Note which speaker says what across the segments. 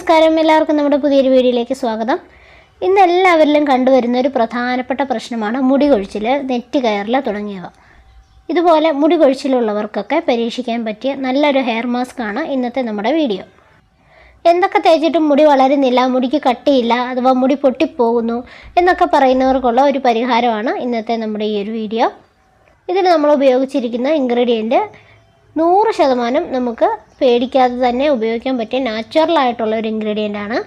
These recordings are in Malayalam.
Speaker 1: നമസ്കാരം എല്ലാവർക്കും നമ്മുടെ പുതിയൊരു വീഡിയോയിലേക്ക് സ്വാഗതം ഇന്ന് എല്ലാവരിലും കണ്ടുവരുന്ന ഒരു പ്രധാനപ്പെട്ട പ്രശ്നമാണ് മുടി കൊഴിച്ചിൽ നെറ്റ് കയറില തുടങ്ങിയവ ഇതുപോലെ മുടി കൊഴിച്ചിലുള്ളവർക്കൊക്കെ പരീക്ഷിക്കാൻ പറ്റിയ നല്ലൊരു ഹെയർ മാസ്ക് ആണ് ഇന്നത്തെ നമ്മുടെ വീഡിയോ എന്തൊക്കെ തേച്ചിട്ടും മുടി വളരുന്നില്ല മുടിക്ക് കട്ടിയില്ല അഥവാ മുടി പൊട്ടിപ്പോകുന്നു എന്നൊക്കെ പറയുന്നവർക്കുള്ള ഒരു പരിഹാരമാണ് ഇന്നത്തെ നമ്മുടെ ഈ ഒരു വീഡിയോ ഇതിൽ നമ്മൾ ഉപയോഗിച്ചിരിക്കുന്ന ഇൻഗ്രീഡിയൻറ്റ് നൂറ് ശതമാനം നമുക്ക് പേടിക്കാതെ തന്നെ ഉപയോഗിക്കാൻ പറ്റിയ നാച്ചുറലായിട്ടുള്ള ഒരു ഇൻഗ്രീഡിയൻ്റ് ആണ്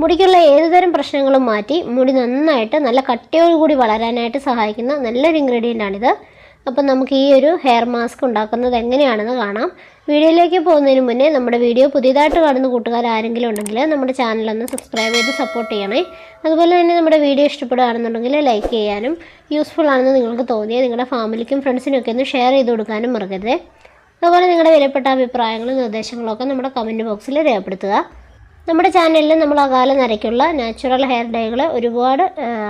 Speaker 1: മുടിക്കുള്ള ഏതുതരം പ്രശ്നങ്ങളും മാറ്റി മുടി നന്നായിട്ട് നല്ല കട്ടിയോടുകൂടി വളരാനായിട്ട് സഹായിക്കുന്ന നല്ലൊരു ഇൻഗ്രീഡിയൻ്റ് ആണിത് അപ്പം നമുക്ക് ഈ ഒരു ഹെയർ മാസ്ക് ഉണ്ടാക്കുന്നത് എങ്ങനെയാണെന്ന് കാണാം വീഡിയോയിലേക്ക് പോകുന്നതിന് മുന്നേ നമ്മുടെ വീഡിയോ പുതിയതായിട്ട് കാണുന്ന കൂട്ടുകാർ ആരെങ്കിലും ഉണ്ടെങ്കിൽ നമ്മുടെ ചാനലൊന്ന് സബ്സ്ക്രൈബ് ചെയ്ത് സപ്പോർട്ട് ചെയ്യണേ അതുപോലെ തന്നെ നമ്മുടെ വീഡിയോ ഇഷ്ടപ്പെടുകയാണെന്നുണ്ടെങ്കിൽ ലൈക്ക് ചെയ്യാനും യൂസ്ഫുൾ ആണെന്ന് നിങ്ങൾക്ക് തോന്നിയാൽ നിങ്ങളുടെ ഫാമിലിക്കും ഫ്രണ്ട്സിനും ഒക്കെ ഒന്ന് ഷെയർ ചെയ്ത് കൊടുക്കാനും മറക്കരുത് അതുപോലെ നിങ്ങളുടെ വിലപ്പെട്ട അഭിപ്രായങ്ങളും നിർദ്ദേശങ്ങളും ഒക്കെ നമ്മുടെ കമൻറ്റ് ബോക്സിൽ രേഖപ്പെടുത്തുക നമ്മുടെ ചാനലിൽ നമ്മൾ അകാല നരയ്ക്കുള്ള നാച്ചുറൽ ഹെയർ ഡൈകൾ ഒരുപാട്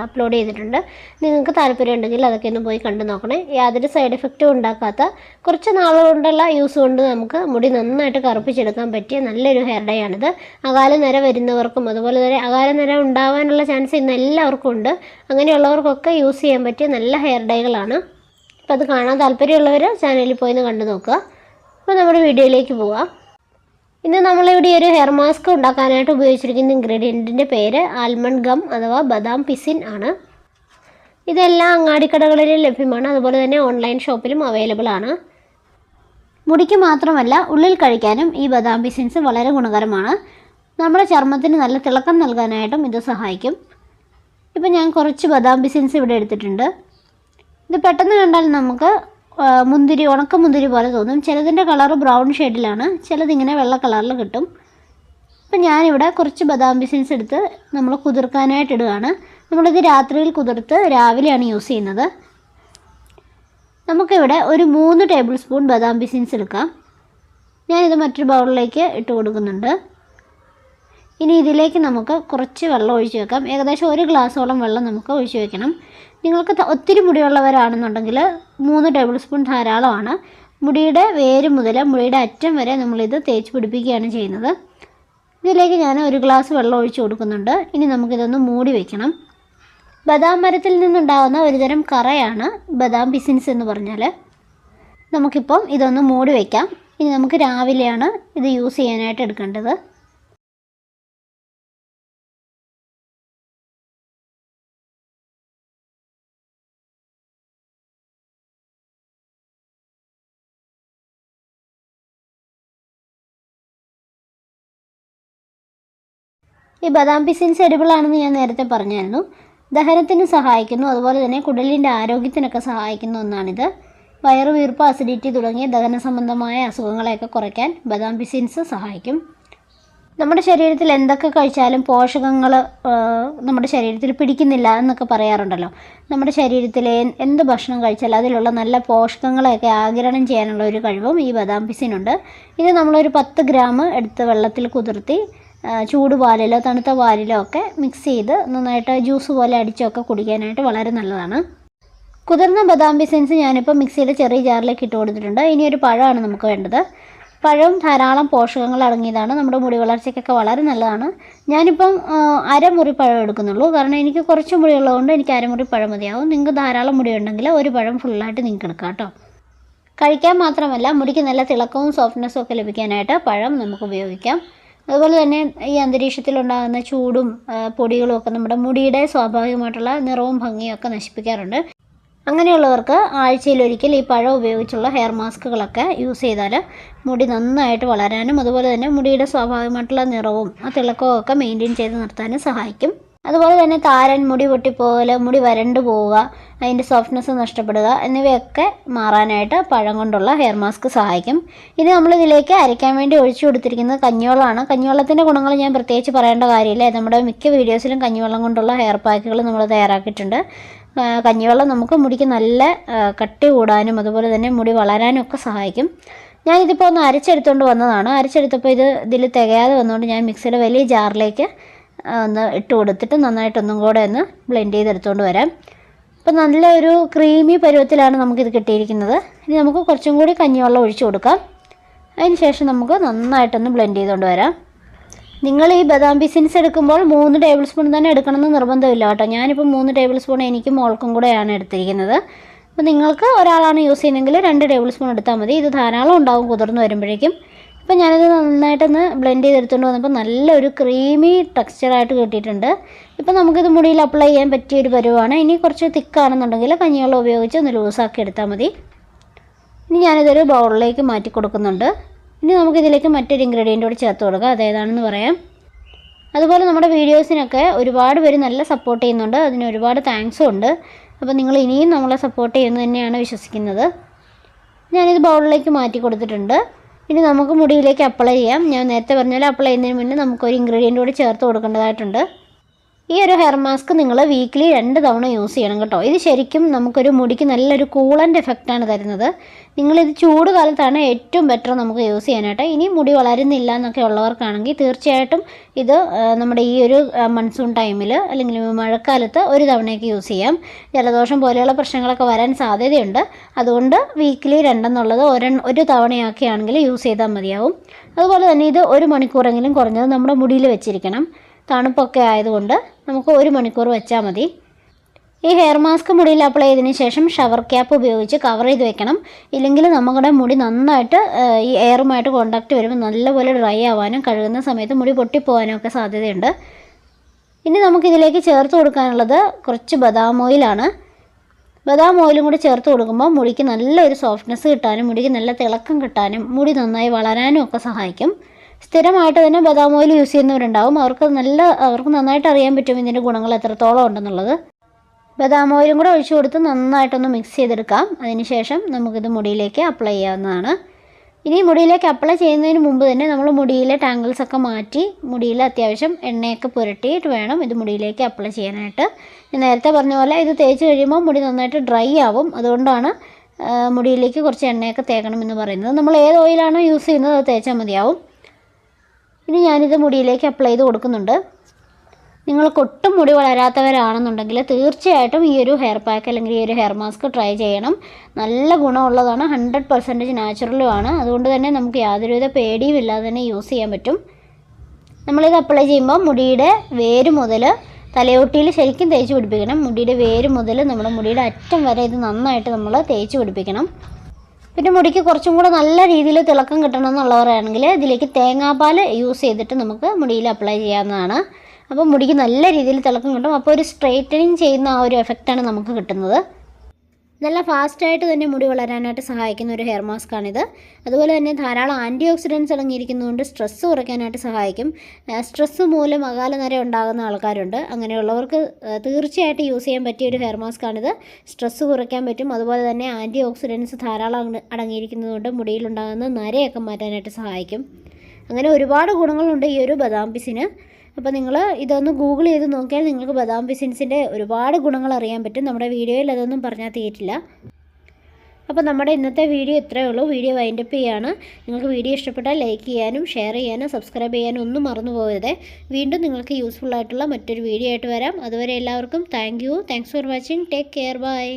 Speaker 1: അപ്ലോഡ് ചെയ്തിട്ടുണ്ട് നിങ്ങൾക്ക് താല്പര്യമുണ്ടെങ്കിൽ അതൊക്കെ ഒന്ന് പോയി കണ്ടു നോക്കണേ യാതൊരു സൈഡ് എഫക്റ്റും ഉണ്ടാക്കാത്ത കുറച്ച് നാളുകൊണ്ടുള്ള യൂസ് കൊണ്ട് നമുക്ക് മുടി നന്നായിട്ട് കറുപ്പിച്ചെടുക്കാൻ പറ്റിയ നല്ലൊരു ഹെയർ ഡൈ ആണിത് അകാല നര വരുന്നവർക്കും അതുപോലെ തന്നെ അകാല നിര ഉണ്ടാവാനുള്ള ചാൻസ് ഇന്ന് എല്ലാവർക്കും ഉണ്ട് അങ്ങനെയുള്ളവർക്കൊക്കെ യൂസ് ചെയ്യാൻ പറ്റിയ നല്ല ഹെയർ ഡൈകളാണ് അപ്പോൾ അത് കാണാൻ താല്പര്യമുള്ളവർ ചാനലിൽ പോയി ഒന്ന് കണ്ടു നോക്കുക അപ്പോൾ നമ്മുടെ വീഡിയോയിലേക്ക് പോവാം ഇന്ന് നമ്മളിവിടെ ഒരു ഹെയർ മാസ്ക് ഉണ്ടാക്കാനായിട്ട് ഉപയോഗിച്ചിരിക്കുന്ന ഇൻഗ്രീഡിയൻറ്റിൻ്റെ പേര് ആൽമണ്ട് ഗം അഥവാ ബദാം പിസിൻ ആണ് ഇതെല്ലാം അങ്ങാടിക്കടകളിലും ലഭ്യമാണ് അതുപോലെ തന്നെ ഓൺലൈൻ ഷോപ്പിലും അവൈലബിൾ ആണ് മുടിക്ക് മാത്രമല്ല ഉള്ളിൽ കഴിക്കാനും ഈ ബദാം പിസിൻസ് വളരെ ഗുണകരമാണ് നമ്മുടെ ചർമ്മത്തിന് നല്ല തിളക്കം നൽകാനായിട്ടും ഇത് സഹായിക്കും ഇപ്പം ഞാൻ കുറച്ച് ബദാം പിസിൻസ് ഇവിടെ എടുത്തിട്ടുണ്ട് ഇത് പെട്ടെന്ന് കണ്ടാൽ നമുക്ക് മുന്തിരി മുന്തിരി പോലെ തോന്നും ചിലതിൻ്റെ കളറ് ബ്രൗൺ ഷെയ്ഡിലാണ് ചിലതിങ്ങനെ വെള്ള കളറിൽ കിട്ടും അപ്പം ഞാനിവിടെ കുറച്ച് ബദാം ബിസിൻസ് എടുത്ത് നമ്മൾ കുതിർക്കാനായിട്ട് ഇടുകയാണ് നമ്മളിത് രാത്രിയിൽ കുതിർത്ത് രാവിലെയാണ് യൂസ് ചെയ്യുന്നത് നമുക്കിവിടെ ഒരു മൂന്ന് ടേബിൾ സ്പൂൺ ബദാം ബിസിൻസ് എടുക്കാം ഞാനിത് മറ്റൊരു ബൗളിലേക്ക് ഇട്ട് കൊടുക്കുന്നുണ്ട് ഇനി ഇതിലേക്ക് നമുക്ക് കുറച്ച് വെള്ളം ഒഴിച്ച് വെക്കാം ഏകദേശം ഒരു ഗ്ലാസ്സോളം വെള്ളം നമുക്ക് ഒഴിച്ച് വെക്കണം നിങ്ങൾക്ക് ഒത്തിരി മുടിയുള്ളവരാണെന്നുണ്ടെങ്കിൽ മൂന്ന് ടേബിൾ സ്പൂൺ ധാരാളമാണ് മുടിയുടെ വേര് മുതൽ മുടിയുടെ അറ്റം വരെ നമ്മളിത് തേച്ച് പിടിപ്പിക്കുകയാണ് ചെയ്യുന്നത് ഇതിലേക്ക് ഞാൻ ഒരു ഗ്ലാസ് വെള്ളം ഒഴിച്ച് കൊടുക്കുന്നുണ്ട് ഇനി നമുക്കിതൊന്ന് മൂടി വയ്ക്കണം ബദാം മരത്തിൽ നിന്നുണ്ടാകുന്ന ഒരുതരം കറയാണ് ബദാം ബിസിനസ് എന്ന് പറഞ്ഞാൽ നമുക്കിപ്പം ഇതൊന്ന് മൂടി വയ്ക്കാം ഇനി നമുക്ക് രാവിലെയാണ് ഇത് യൂസ് ചെയ്യാനായിട്ട് എടുക്കേണ്ടത് ഈ ബദാം പിസിൻ സെരുബിളാണെന്ന് ഞാൻ നേരത്തെ പറഞ്ഞായിരുന്നു ദഹനത്തിന് സഹായിക്കുന്നു അതുപോലെ തന്നെ കുടലിൻ്റെ ആരോഗ്യത്തിനൊക്കെ സഹായിക്കുന്ന ഒന്നാണിത് വയറുവീർപ്പ് അസിഡിറ്റി തുടങ്ങിയ ദഹന സംബന്ധമായ അസുഖങ്ങളെയൊക്കെ കുറയ്ക്കാൻ ബദാം പിസിൻസ് സഹായിക്കും നമ്മുടെ ശരീരത്തിൽ എന്തൊക്കെ കഴിച്ചാലും പോഷകങ്ങൾ നമ്മുടെ ശരീരത്തിൽ പിടിക്കുന്നില്ല എന്നൊക്കെ പറയാറുണ്ടല്ലോ നമ്മുടെ ശരീരത്തിലെ എന്ത് ഭക്ഷണം കഴിച്ചാലും അതിലുള്ള നല്ല പോഷകങ്ങളെയൊക്കെ ആഗിരണം ചെയ്യാനുള്ള ഒരു കഴിവും ഈ ബദാം പിസിനുണ്ട് ഇത് നമ്മളൊരു പത്ത് ഗ്രാം എടുത്ത് വെള്ളത്തിൽ കുതിർത്തി ചൂട് പാലിലോ തണുത്ത പാലിലോ ഒക്കെ മിക്സ് ചെയ്ത് നന്നായിട്ട് ജ്യൂസ് പോലെ അടിച്ചൊക്കെ കുടിക്കാനായിട്ട് വളരെ നല്ലതാണ് കുതിർന്ന ബദാം ബിസൻസ് ഞാനിപ്പോൾ മിക്സിയുടെ ചെറിയ ജാറിലേക്ക് ഇട്ട് കൊടുത്തിട്ടുണ്ട് ഇനി ഒരു പഴമാണ് നമുക്ക് വേണ്ടത് പഴം ധാരാളം പോഷകങ്ങൾ അടങ്ങിയതാണ് നമ്മുടെ മുടി വളർച്ചയ്ക്കൊക്കെ വളരെ നല്ലതാണ് ഞാനിപ്പം അരമുറി പഴം എടുക്കുന്നുള്ളൂ കാരണം എനിക്ക് കുറച്ച് ഉള്ളതുകൊണ്ട് എനിക്ക് അരമുറി പഴം മതിയാവും നിങ്ങൾക്ക് ധാരാളം മുടി ഉണ്ടെങ്കിൽ ഒരു പഴം ഫുള്ളായിട്ട് നിങ്ങൾക്ക് എടുക്കാം കേട്ടോ കഴിക്കാൻ മാത്രമല്ല മുടിക്ക് നല്ല തിളക്കവും സോഫ്റ്റ്നെസ്സും ഒക്കെ ലഭിക്കാനായിട്ട് പഴം നമുക്ക് ഉപയോഗിക്കാം അതുപോലെ തന്നെ ഈ അന്തരീക്ഷത്തിലുണ്ടാകുന്ന ചൂടും പൊടികളും ഒക്കെ നമ്മുടെ മുടിയുടെ സ്വാഭാവികമായിട്ടുള്ള നിറവും ഭംഗിയും ഒക്കെ നശിപ്പിക്കാറുണ്ട് അങ്ങനെയുള്ളവർക്ക് ആഴ്ചയിലൊരിക്കൽ ഈ പഴം ഉപയോഗിച്ചുള്ള ഹെയർ മാസ്കുകളൊക്കെ യൂസ് ചെയ്താൽ മുടി നന്നായിട്ട് വളരാനും അതുപോലെ തന്നെ മുടിയുടെ സ്വാഭാവികമായിട്ടുള്ള നിറവും ആ തിളക്കവും ഒക്കെ മെയിൻറ്റെയിൻ ചെയ്ത് നിർത്താനും സഹായിക്കും അതുപോലെ തന്നെ താരൻ മുടി പൊട്ടിപ്പോകൽ മുടി വരണ്ടു പോവുക അതിൻ്റെ സോഫ്റ്റ്നെസ് നഷ്ടപ്പെടുക എന്നിവയൊക്കെ മാറാനായിട്ട് പഴം കൊണ്ടുള്ള ഹെയർ മാസ്ക് സഹായിക്കും ഇത് നമ്മൾ ഇതിലേക്ക് അരയ്ക്കാൻ വേണ്ടി ഒഴിച്ചു കൊടുത്തിരിക്കുന്നത് കഞ്ഞിവെള്ളമാണ് കഞ്ഞിവെള്ളത്തിൻ്റെ ഗുണങ്ങൾ ഞാൻ പ്രത്യേകിച്ച് പറയേണ്ട കാര്യമില്ല നമ്മുടെ മിക്ക വീഡിയോസിലും കഞ്ഞിവെള്ളം കൊണ്ടുള്ള ഹെയർ പാക്കുകൾ നമ്മൾ തയ്യാറാക്കിയിട്ടുണ്ട് കഞ്ഞിവെള്ളം നമുക്ക് മുടിക്ക് നല്ല കട്ടി കൂടാനും അതുപോലെ തന്നെ മുടി വളരാനും ഒക്കെ സഹായിക്കും ഞാനിതിപ്പോൾ ഒന്ന് അരച്ചെടുത്തുകൊണ്ട് വന്നതാണ് അരച്ചെടുത്തപ്പോൾ ഇത് ഇതിൽ തികയാതെ വന്നുകൊണ്ട് ഞാൻ മിക്സിയുടെ വലിയ ജാറിലേക്ക് ഒന്ന് ഇട്ട് കൊടുത്തിട്ട് നന്നായിട്ടൊന്നും കൂടെ ഒന്ന് ബ്ലെൻഡ് ചെയ്തെടുത്തുകൊണ്ട് വരാം അപ്പോൾ നല്ല ഒരു ക്രീമി പരുവത്തിലാണ് നമുക്കിത് കിട്ടിയിരിക്കുന്നത് ഇനി നമുക്ക് കുറച്ചും കൂടി കഞ്ഞിവെള്ളം ഒഴിച്ചു കൊടുക്കാം അതിന് ശേഷം നമുക്ക് നന്നായിട്ടൊന്ന് ബ്ലെൻഡ് ചെയ്തുകൊണ്ട് വരാം നിങ്ങൾ ഈ ബദാം ബിസിൻസ് എടുക്കുമ്പോൾ മൂന്ന് ടേബിൾ സ്പൂൺ തന്നെ എടുക്കണമെന്ന് നിർബന്ധമില്ല കേട്ടോ ഞാനിപ്പോൾ മൂന്ന് ടേബിൾ സ്പൂൺ എനിക്കും മോൾക്കും കൂടെയാണ് എടുത്തിരിക്കുന്നത് അപ്പോൾ നിങ്ങൾക്ക് ഒരാളാണ് യൂസ് ചെയ്യുന്നതെങ്കിൽ രണ്ട് ടേബിൾ സ്പൂൺ എടുത്താൽ മതി ഇത് ധാരാളം ഉണ്ടാവും കുതിർന്ന് വരുമ്പോഴേക്കും അപ്പം ഞാനത് നന്നായിട്ടൊന്ന് ബ്ലെൻഡ് ചെയ്തെടുത്തുകൊണ്ട് വന്നപ്പോൾ നല്ലൊരു ക്രീമി ടെക്സ്ചറായിട്ട് കിട്ടിയിട്ടുണ്ട് ഇപ്പോൾ നമുക്കിത് മുടിയിൽ അപ്ലൈ ചെയ്യാൻ പറ്റിയ ഒരു പരുവാണ് ഇനി കുറച്ച് തിക്കാണെന്നുണ്ടെങ്കിൽ കഞ്ഞിവെള്ളം ഉപയോഗിച്ച് ഒന്ന് ലൂസാക്കി എടുത്താൽ മതി ഇനി ഞാനിതൊരു ബൗളിലേക്ക് മാറ്റി കൊടുക്കുന്നുണ്ട് ഇനി നമുക്കിതിലേക്ക് മറ്റൊരു ഇൻഗ്രീഡിയൻ്റ് കൂടി ചേർത്ത് കൊടുക്കുക അതേതാണെന്ന് പറയാം അതുപോലെ നമ്മുടെ വീഡിയോസിനൊക്കെ ഒരുപാട് പേര് നല്ല സപ്പോർട്ട് ചെയ്യുന്നുണ്ട് അതിന് ഒരുപാട് താങ്ക്സും ഉണ്ട് അപ്പോൾ നിങ്ങൾ ഇനിയും നമ്മളെ സപ്പോർട്ട് ചെയ്യുന്നു തന്നെയാണ് വിശ്വസിക്കുന്നത് ഞാനിത് ബൗളിലേക്ക് മാറ്റി കൊടുത്തിട്ടുണ്ട് ഇനി നമുക്ക് മുടിയിലേക്ക് അപ്ലൈ ചെയ്യാം ഞാൻ നേരത്തെ പറഞ്ഞാലും അപ്ലൈ ചെയ്യുന്നതിന് മുന്നേ നമുക്കൊരു ഇൻഗ്രീഡിയൻ്റ് കൂടി ചേർത്ത് കൊടുക്കേണ്ടതായിട്ടുണ്ട് ഈ ഒരു ഹെയർ മാസ്ക് നിങ്ങൾ വീക്കിലി രണ്ട് തവണ യൂസ് ചെയ്യണം കേട്ടോ ഇത് ശരിക്കും നമുക്കൊരു മുടിക്ക് നല്ലൊരു കൂളൻ്റ് എഫക്റ്റാണ് തരുന്നത് നിങ്ങളിത് ചൂട് കാലത്താണ് ഏറ്റവും ബെറ്റർ നമുക്ക് യൂസ് ചെയ്യാനായിട്ട് ഇനി മുടി വളരുന്നില്ല എന്നൊക്കെ ഉള്ളവർക്കാണെങ്കിൽ തീർച്ചയായിട്ടും ഇത് നമ്മുടെ ഈ ഒരു മൺസൂൺ ടൈമിൽ അല്ലെങ്കിൽ മഴക്കാലത്ത് ഒരു തവണയൊക്കെ യൂസ് ചെയ്യാം ജലദോഷം പോലെയുള്ള പ്രശ്നങ്ങളൊക്കെ വരാൻ സാധ്യതയുണ്ട് അതുകൊണ്ട് വീക്കിലി രണ്ടെന്നുള്ളത് ഒരെ ഒരു തവണയൊക്കെയാണെങ്കിൽ യൂസ് ചെയ്താൽ മതിയാവും അതുപോലെ തന്നെ ഇത് ഒരു മണിക്കൂറെങ്കിലും കുറഞ്ഞത് നമ്മുടെ മുടിയിൽ വെച്ചിരിക്കണം തണുപ്പൊക്കെ ആയതുകൊണ്ട് നമുക്ക് ഒരു മണിക്കൂർ വെച്ചാൽ മതി ഈ ഹെയർ മാസ്ക് മുടിയിൽ അപ്ലൈ ചെയ്തതിന് ശേഷം ഷവർ ക്യാപ്പ് ഉപയോഗിച്ച് കവർ ചെയ്ത് വെക്കണം ഇല്ലെങ്കിൽ നമ്മുടെ മുടി നന്നായിട്ട് ഈ എയറുമായിട്ട് കോണ്ടാക്ട് വരുമ്പോൾ നല്ലപോലെ ഡ്രൈ ആവാനും കഴുകുന്ന സമയത്ത് മുടി പൊട്ടിപ്പോകാനും ഒക്കെ സാധ്യതയുണ്ട് ഇനി നമുക്കിതിലേക്ക് ചേർത്ത് കൊടുക്കാനുള്ളത് കുറച്ച് ബദാം ഓയിലാണ് ബദാം ഓയിലും കൂടി ചേർത്ത് കൊടുക്കുമ്പോൾ മുടിക്ക് നല്ലൊരു സോഫ്റ്റ്നെസ് കിട്ടാനും മുടിക്ക് നല്ല തിളക്കം കിട്ടാനും മുടി നന്നായി വളരാനും ഒക്കെ സഹായിക്കും സ്ഥിരമായിട്ട് തന്നെ ബദാം ഓയിൽ യൂസ് ചെയ്യുന്നവരുണ്ടാവും അവർക്ക് നല്ല അവർക്ക് നന്നായിട്ട് അറിയാൻ പറ്റും ഇതിൻ്റെ ഗുണങ്ങൾ എത്രത്തോളം ഉണ്ടെന്നുള്ളത് ബദാം ഓയിലും കൂടെ ഒഴിച്ചു കൊടുത്ത് നന്നായിട്ടൊന്ന് മിക്സ് ചെയ്തെടുക്കാം അതിനുശേഷം നമുക്കിത് മുടിയിലേക്ക് അപ്ലൈ ചെയ്യാവുന്നതാണ് ഇനി മുടിയിലേക്ക് അപ്ലൈ ചെയ്യുന്നതിന് മുമ്പ് തന്നെ നമ്മൾ മുടിയിലെ ടാങ്കിൾസ് ഒക്കെ മാറ്റി മുടിയിൽ അത്യാവശ്യം എണ്ണയൊക്കെ പുരട്ടിയിട്ട് വേണം ഇത് മുടിയിലേക്ക് അപ്ലൈ ചെയ്യാനായിട്ട് ഞാൻ നേരത്തെ പറഞ്ഞ പോലെ ഇത് തേച്ച് കഴിയുമ്പോൾ മുടി നന്നായിട്ട് ഡ്രൈ ആവും അതുകൊണ്ടാണ് മുടിയിലേക്ക് കുറച്ച് എണ്ണയൊക്കെ തേക്കണം എന്ന് പറയുന്നത് നമ്മൾ ഏത് ഓയിലാണോ യൂസ് ചെയ്യുന്നത് അത് തേച്ചാൽ മതിയാവും ഇനി ഞാനിത് മുടിയിലേക്ക് അപ്ലൈ ചെയ്ത് കൊടുക്കുന്നുണ്ട് നിങ്ങൾക്കൊട്ടും മുടി വളരാത്തവരാണെന്നുണ്ടെങ്കിൽ തീർച്ചയായിട്ടും ഈ ഒരു ഹെയർ പാക്ക് അല്ലെങ്കിൽ ഈ ഒരു ഹെയർ മാസ്ക് ട്രൈ ചെയ്യണം നല്ല ഗുണമുള്ളതാണ് ഹൺഡ്രഡ് പെർസെൻറ്റേജ് നാച്ചുറലുമാണ് അതുകൊണ്ട് തന്നെ നമുക്ക് യാതൊരുവിധ പേടിയും ഇല്ലാതെ തന്നെ യൂസ് ചെയ്യാൻ പറ്റും നമ്മളിത് അപ്ലൈ ചെയ്യുമ്പോൾ മുടിയുടെ വേര് മുതൽ തലയോട്ടിയിൽ ശരിക്കും തേച്ച് പിടിപ്പിക്കണം മുടിയുടെ വേര് മുതൽ നമ്മുടെ മുടിയുടെ അറ്റം വരെ ഇത് നന്നായിട്ട് നമ്മൾ തേച്ച് പിടിപ്പിക്കണം പിന്നെ മുടിക്ക് കുറച്ചും കൂടെ നല്ല രീതിയിൽ തിളക്കം കിട്ടണം എന്നുള്ളവരാണെങ്കിൽ ഇതിലേക്ക് തേങ്ങാപ്പാൽ യൂസ് ചെയ്തിട്ട് നമുക്ക് മുടിയിൽ അപ്ലൈ ചെയ്യാവുന്നതാണ് അപ്പോൾ മുടിക്ക് നല്ല രീതിയിൽ തിളക്കം കിട്ടും അപ്പോൾ ഒരു സ്ട്രെയിറ്റനിങ് ചെയ്യുന്ന ആ ഒരു എഫക്റ്റാണ് നമുക്ക് കിട്ടുന്നത് നല്ല ഫാസ്റ്റായിട്ട് തന്നെ മുടി വളരാനായിട്ട് സഹായിക്കുന്ന ഒരു ഹെയർ മാസ്കാണിത് അതുപോലെ തന്നെ ധാരാളം ആൻറ്റി ഓക്സിഡൻസ് അടങ്ങിയിരിക്കുന്നതുകൊണ്ട് സ്ട്രെസ്സ് കുറയ്ക്കാനായിട്ട് സഹായിക്കും സ്ട്രെസ്സ് മൂലം അകാലനര ഉണ്ടാകുന്ന ആൾക്കാരുണ്ട് അങ്ങനെയുള്ളവർക്ക് തീർച്ചയായിട്ടും യൂസ് ചെയ്യാൻ പറ്റിയ ഒരു ഹെയർ മാസ്കാണിത് സ്ട്രെസ്സ് കുറയ്ക്കാൻ പറ്റും അതുപോലെ തന്നെ ആൻറ്റി ഓക്സിഡൻസ് ധാരാളം അടങ്ങിയിരിക്കുന്നതുകൊണ്ട് മുടിയിലുണ്ടാകുന്ന നരയൊക്കെ മാറ്റാനായിട്ട് സഹായിക്കും അങ്ങനെ ഒരുപാട് ഗുണങ്ങളുണ്ട് ഈ ഒരു ബദാം അപ്പോൾ നിങ്ങൾ ഇതൊന്ന് ഗൂഗിൾ ചെയ്ത് നോക്കിയാൽ നിങ്ങൾക്ക് ബദാം ബിസിനസിൻ്റെ ഒരുപാട് ഗുണങ്ങൾ അറിയാൻ പറ്റും നമ്മുടെ വീഡിയോയിൽ അതൊന്നും പറഞ്ഞാൽ തീരില്ല അപ്പോൾ നമ്മുടെ ഇന്നത്തെ വീഡിയോ ഇത്രയേ ഉള്ളൂ വീഡിയോ വൈൻഡപ്പ് ചെയ്യാണ് നിങ്ങൾക്ക് വീഡിയോ ഇഷ്ടപ്പെട്ടാൽ ലൈക്ക് ചെയ്യാനും ഷെയർ ചെയ്യാനും സബ്സ്ക്രൈബ് ചെയ്യാനും ഒന്നും മറന്നു പോകരുത് വീണ്ടും നിങ്ങൾക്ക് യൂസ്ഫുൾ ആയിട്ടുള്ള മറ്റൊരു വീഡിയോ ആയിട്ട് വരാം അതുവരെ എല്ലാവർക്കും thank you thanks for watching take care by